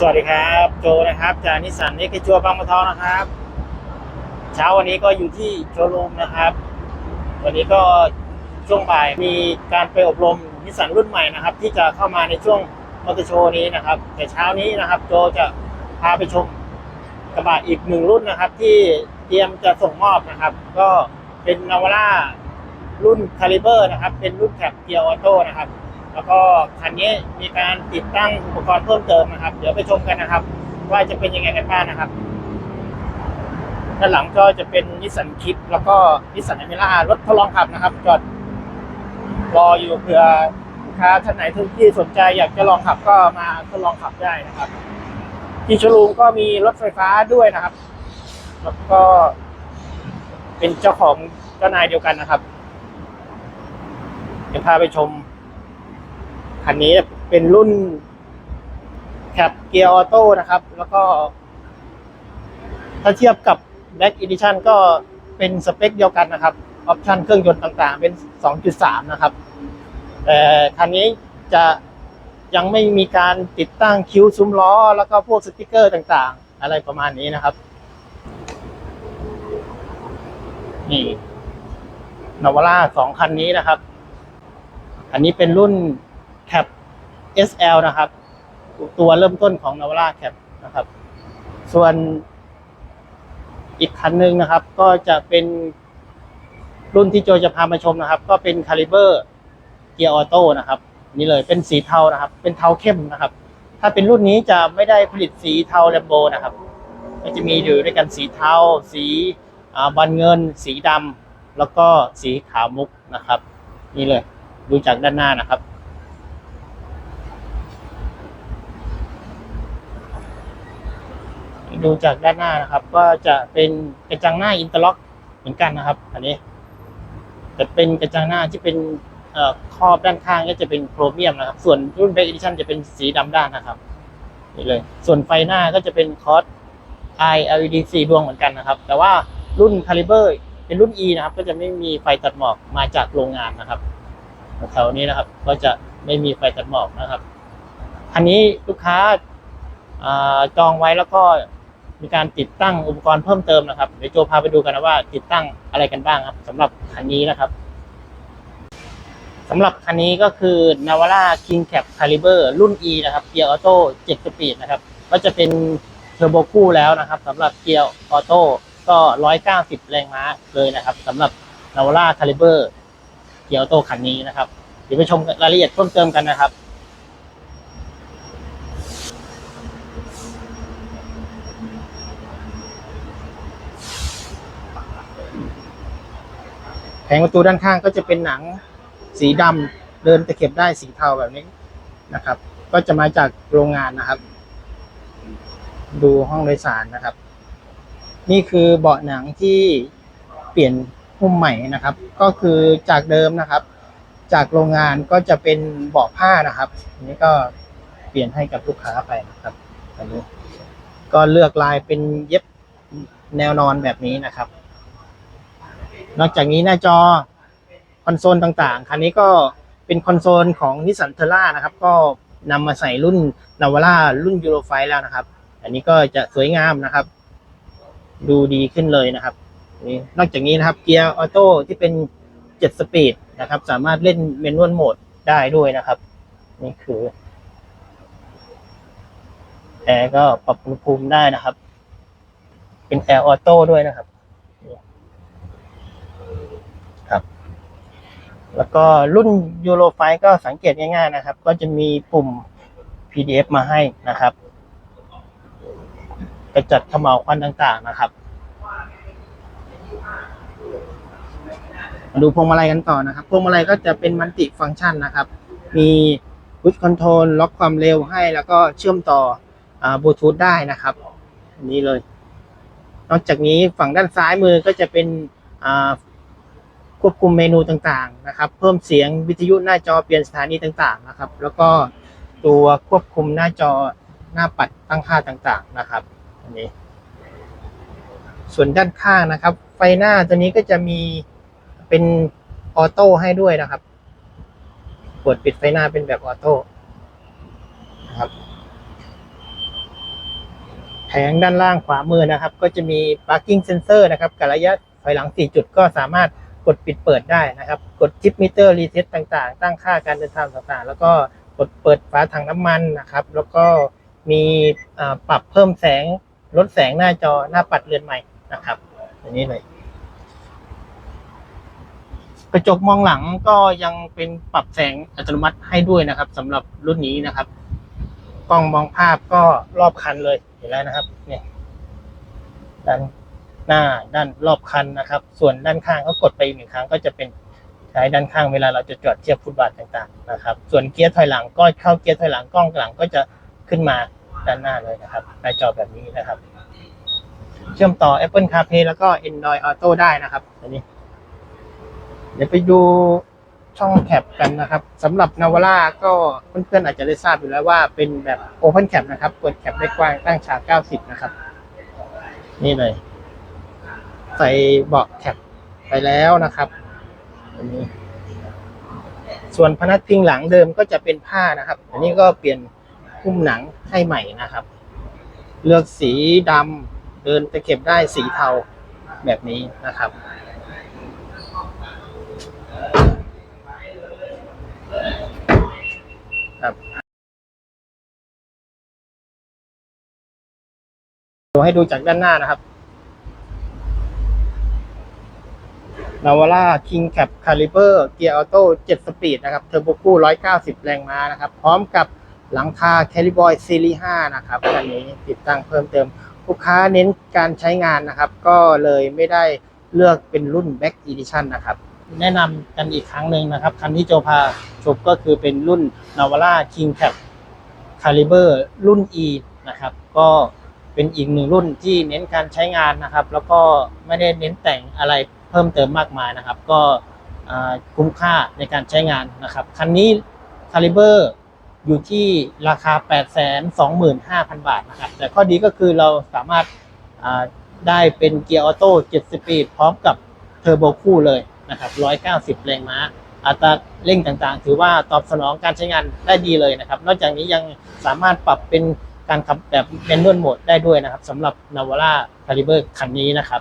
สวัสดีครับ โจนะครับ จากนิสสันเอ็กซ์จัวบางบัวทองนะครับ เช้าวันนี้ก็อยู่ที่โชว์รูมนะครับ วันนี้ก็ช่วงบ่ายมีการไปอบรมนิสสันรุ่นใหม่นะครับ ที่จะเข้ามาในช่วงมอเตอร์โชว์นี้นะครับ แต่เช้านี้นะครับ โจจะพาไปชมกระบะอีกหนึ่งรุ่นนะครับ ที่เตรียมจะส่งมอบนะครับ ก็เป็นนาวาร่ารุ่นคาลิเบอร์นะครับ เป็นรุ่นแคปเกียร์ออโต้นะครับ แล้วก็คันนี้มีการติดตั้งอุปกรณ์เพิ่มเติมนะครับ เดี๋ยวไปชมกันนะครับ ว่าจะเป็นยังไงกันบ้างนะครับด้านหลังก็จะเป็นนิสสันคิดแล้วก็นิสสันอเมร่ารถทดลองขับนะครับจอดรออยู่เผื่อลูกค้าท่านไหนที่สนใจอยากจะลองขับก็มาทดลองขับได้นะครับ ที่ชว์รูมก็มีรถไฟฟ้าด้วยนะครับ แล้วก็เป็นเจ้าของเจ้านายเดียวกันนะครับ เดี๋ยวพาไปชม คันนี้เป็นรุ่นแคปเกียร์ออโต้นะครับ แล้วก็ ถ้าเทียบกับ Black Edition ก็เป็นสเปคเดียวกันนะครับ ออปชันเครื่องยนต์ต่างๆ เป็น 2.3 นะครับ แต่คันนี้จะยังไม่มีการติดตั้งคิ้วซุ้มล้อ แล้วก็พวกสติกเกอร์ต่างๆ อะไรประมาณนี้นะครับ นี่นาวาร่าสองคันนี้นะครับ อันนี้เป็นรุ่น Cap SL นะครับ ตัวเริ่มต้นของ Navara Cap นะครับ ส่วนอีกคันหนึ่งนะครับ ก็จะเป็นรุ่นที่โจจะพามาชมนะครับ ก็เป็น Caliber เกียร์ออโต้นะครับ นี่เลยเป็นสีเทานะครับ เป็นเทาเข้มนะครับ ถ้าเป็นรุ่นนี้จะไม่ได้ผลิตสีเทาแลมโบนะครับก็จะมีอยู่ด้วยกันสีเทา สีบอลเงิน สีดำแล้วก็สีขาวมุกนะครับ นี่เลยดูจากด้านหน้านะครับ ดูจากด้านหน้านะครับ ก็จะเป็นกระจังหน้าอินเตอร์ล็อกเหมือนกันนะครับ อันนี้แต่เป็นกระจังหน้าที่เป็นเอ่อครอบด้านข้างก็จะเป็นโครเมียมนะครับ ส่วนรุ่นเบ k ก Edition จะเป็นสีดำด้านนะครับนี่เลย ส่วนไฟหน้าก็จะเป็นคอร์ส I LED สีดวงเหมือนกันนะครับ แต่ว่ารุ่น Caliber เป็นรุ่น E นะครับ ก็จะไม่มีไฟตัดหมอกมาจากโรงงานนะครับแถวนี้นะครับ ก็จะไม่มีไฟตัดหมอกนะครับ อันนี้ลูกค้าอ่าจองไว้แล้วก็ มีการติดตั้งอุปกรณ์เพิ่มเติมนะครับเดี๋ยวโจพาไปดูกันนะว่าติดตั้งอะไรกันบ้างครับสำหรับคันนี้นะครับสำหรับคันนี้ก็คือ Navara King Cap Caliber รุ่น E นะครับเกียร์ออโต้7สปีดนะครับ ก็จะเป็นเทอร์โบคู่แล้วนะครับสำหรับเกียร์ออโต้ก็ 190 แรงม้าเลยนะครับสำหรับ Navara Caliber เกียร์ออโต้คันนี้นะครับเดี๋ยวไปชมรายละเอียดเพิ่มเติมกันนะครับ แผงประตูด้านข้างก็จะเป็นหนังสีดำเดินตะเข็บได้สีเทาแบบนี้นะครับ ก็จะมาจากโรงงานนะครับ ดูห้องโดยสารนะครับ นี่คือเบาะหนังที่เปลี่ยนหุ้มใหม่นะครับ ก็คือจากเดิมนะครับ จากโรงงานก็จะเป็นเบาะผ้านะครับอันนี้ก็เปลี่ยนให้กับลูกค้าไปนะครับอันนี้ก็เลือกลายเป็นเย็บแนวนอนแบบนี้นะครับ นอกจากนี้หน้าจอคอนโซลต่างๆ คันนี้ก็เป็นคอนโซลของนิสสันเทอร่านะครับ ก็นำมาใส่รุ่นนาวาร่ารุ่นยูโรไฟแล้วนะครับ อันนี้ก็จะสวยงามนะครับ ดูดีขึ้นเลยนะครับนี่นอกจากนี้นะครับเกียร์ออโต้ที่เป็น7สปีดนะครับ สามารถเล่นเมนวลโหมดได้ด้วยนะครับ นี่คือแอร์ก็ปรับอุณหภูมิได้นะครับ เป็นแอร์ออโต้ด้วยนะครับ แล้วก็รุ่นยูโรไฟก็สังเกตง่ายๆนะครับ ก็จะมีปุ่ม PDF มาให้นะครับกระจัดขม่าวควันต่างๆนะครับมาดูพวงมาลัยกันต่อนะครับ พวงมาลัยก็จะเป็นมัลติฟังก์ชันนะครับ มีพุชคอนโทรลล็อกความเร็วให้ แล้วก็เชื่อมต่อบลูทูธได้นะครับอันนี้เลย นอกจากนี้ฝั่งด้านซ้ายมือก็จะเป็นอ่า ควบคุมเมนูต่างๆนะครับ เพิ่มเสียงวิทยุหน้าจอเปลี่ยนสถานีต่างๆนะครับ แล้วก็ตัวควบคุมหน้าจอหน้าปัดตั้งค่าต่างๆนะครับอันนี้ ส่วนด้านข้างนะครับ ไฟหน้าตัวนี้ก็จะมีเป็นออโต้ให้ด้วยนะครับเปิดปิดไฟหน้าเป็นแบบออโต้นะครับงด้านล่างขวามือนะครับ ก็จะมี parking sensor นะครับกับระยะถอยหลัง 4 จุดก็สามารถ กดปิดเปิดได้นะครับ กดชิปมิเตอร์รีเซ็ตต่างๆ ตั้งค่าการเดินทางต่างๆ แล้วก็กดเปิดฝาถังน้ำมันนะครับ แล้วก็มีปรับเพิ่มแสงลดแสงหน้าจอหน้าปัดเรือนใหม่นะครับอันนี้เลยกระจกมองหลังก็ยังเป็นปรับแสงอัตโนมัติให้ด้วยนะครับสำหรับรุ่นนี้นะครับกล้องมองภาพก็รอบคันเลยเห็นแล้วนะครับ เนี่ยด้าน หน้าด้านรอบคันนะครับ ส่วนด้านข้างก็กดไปอีกหนึ่งครั้งก็จะเป็นใช้ด้านข้างเวลาเราจะจอดเทียบฟุตบาทต่างๆนะครับ ส่วนเกียร์ถอยหลังก็เข้าเกียร์ถอยหลังกล้องหลังก็จะขึ้นมาด้านหน้าเลยนะครับหน้าจอแบบนี้นะครับ เชื่อมต่อ Apple CarPlay แล้วก็ Android Auto ได้นะครับอันนี้ เดี๋ยวไปดูช่องแคปกันนะครับสำหรับนาวาร่าก็เพื่อนๆอาจจะได้ทราบอยู่แล้วว่าเป็นแบบ Open Cap นะครับเปิดแคปได้กว้างตั้งฉาก 90 นะครับ นี่เลย ใส่เบาะแคปไปแล้วนะครับอันนี้ส่วนพนักพิงหลังเดิมก็จะเป็นผ้านะครับ อันนี้ก็เปลี่ยนหุ้มหนังให้ใหม่นะครับ เลือกสีดำเดินตะเข็บได้สีเทาแบบนี้นะครับ ครับดูให้ดูจากด้านหน้านะครับ นาวาร่า King Cap Caliber เกียร์ออโต้7สปีดนะครับเทอร์โบคู่190แรงม้านะครับ พร้อมกับหลังคา c a l i b o y Series 5นะครับคันนี้ติดตั้งเพิ่มเติม ลูกค้าเน้นการใช้งานนะครับ ก็เลยไม่ได้เลือกเป็นรุ่น Back Edition นะครับ แนะนำกันอีกครั้งหนึ่งนะครับ คันที่โจพาชมก็คือเป็นรุ่น Navara King Cap Caliber รุ่น E นะครับ ก็เป็นอีกหนึ่งรุ่นที่เน้นการใช้งานนะครับ แล้วก็ไม่ได้เน้นแต่งอะไร เพิ่มเติมมากมายนะครับ ก็คุ้มค่าในการใช้งานนะครับ คันนี้ Caliber อยู่ที่ราคา 825,000 บาทนะครับ แต่ข้อดีก็คือเราสามารถได้เป็นเกียร์ออโต้7สปีดพร้อมกับเทอร์โบคู่เลยนะครับ 190 แรงม้า อัตราเร่งต่างๆ ถือว่าตอบสนองการใช้งานได้ดีเลยนะครับ นอกจากนี้ยังสามารถปรับเป็นการขับแบบ manual mode ได้ด้วยนะครับสำหรับ Navara Caliber คันนี้นะครับ